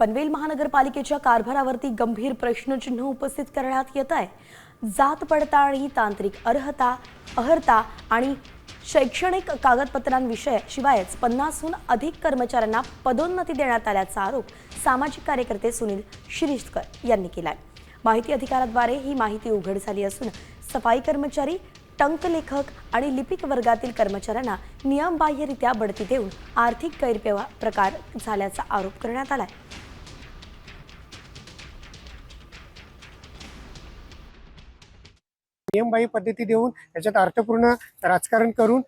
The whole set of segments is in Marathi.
पनवेल महानगरपालिकेच्या कारभारावरती गंभीर प्रश्नचिन्ह उपस्थित करण्यात येत आहे. जात पडताळणी तांत्रिक अर्हता अहर्ता आणि शैक्षणिक कागदपत्रांविषय शिवायच पन्नासहून अधिक कर्मचाऱ्यांना पदोन्नती देण्यात आल्याचा आरोप सामाजिक कार्यकर्ते सुनील शिरीषकर यांनी केला आहे माहिती अधिकाराद्वारे ही माहिती उघड झाली असून सफाई कर्मचारी टंकलेखक आणि लिपिक वर्गातील कर्मचाऱ्यांना नियमबाह्यरित्या बढती देऊन आर्थिक गैरव्यवहार प्रकार झाल्याचा आरोप करण्यात आला आहे नियमबाह्य पद्धती देऊन याच्यात अर्थपूर्ण राजकारण करून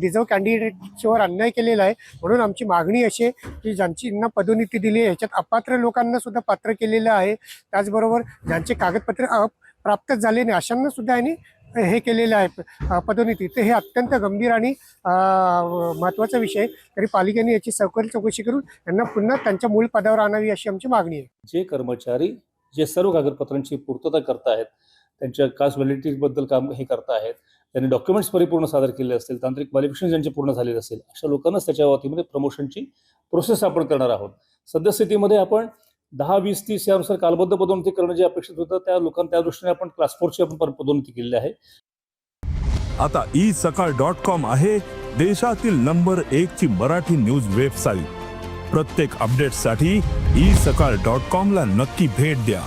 डिझर्व कॅन्डिडेटवर अन्याय केलेला आहे. म्हणून आमची मागणी अशी आहे की ज्यांचींना पदोन्नती दिली आहे याच्यात अपात्र लोकांना सुद्धा पात्र केलेलं आहे. त्याचबरोबर ज्यांचे कागदपत्र प्राप्त झाले नाही अशांना सुद्धा यांनी हे केलेलं आहे पदोन्नती. तर हे अत्यंत गंभीर आणि महत्त्वाचा विषय तरी पालिकेने याची सखोल चौकशी करून यांना पुन्हा त्यांच्या मूळ पदावर आणावी अशी आमची मागणी आहे. जे कर्मचारी जे सर्व कागदपत्रांची पूर्तता करतायत त्यांच्या कास्ट व्हॅलिडिटीबद्दल काम हे करतायत त्यांनी डॉक्युमेंट्स परिपूर्ण सादर केले असतील तांत्रिक क्वालिफिकेशन ज्यांचे पूर्ण झालेले असेल अशा लोकांनाच त्याच्या वतीमध्ये प्रमोशनची प्रोसेस आपण करणार आहोत. सद्यस्थितीमध्ये आपण दहा वीस तीस यानुसार कालबद्ध पदोन्नती करणं जे अपेक्षित होतं त्या लोकांना त्या दृष्टीने आपण क्लास फोरची आपण पदोन्नती केलेली आहे. आता ई सकाळ डॉट कॉम आहे देशातील नंबर एक ची मराठी न्यूज वेबसाईट प्रत्येक अपडेटसाठी ई सकाळ डॉट कॉम ला नक्की भेट द्या.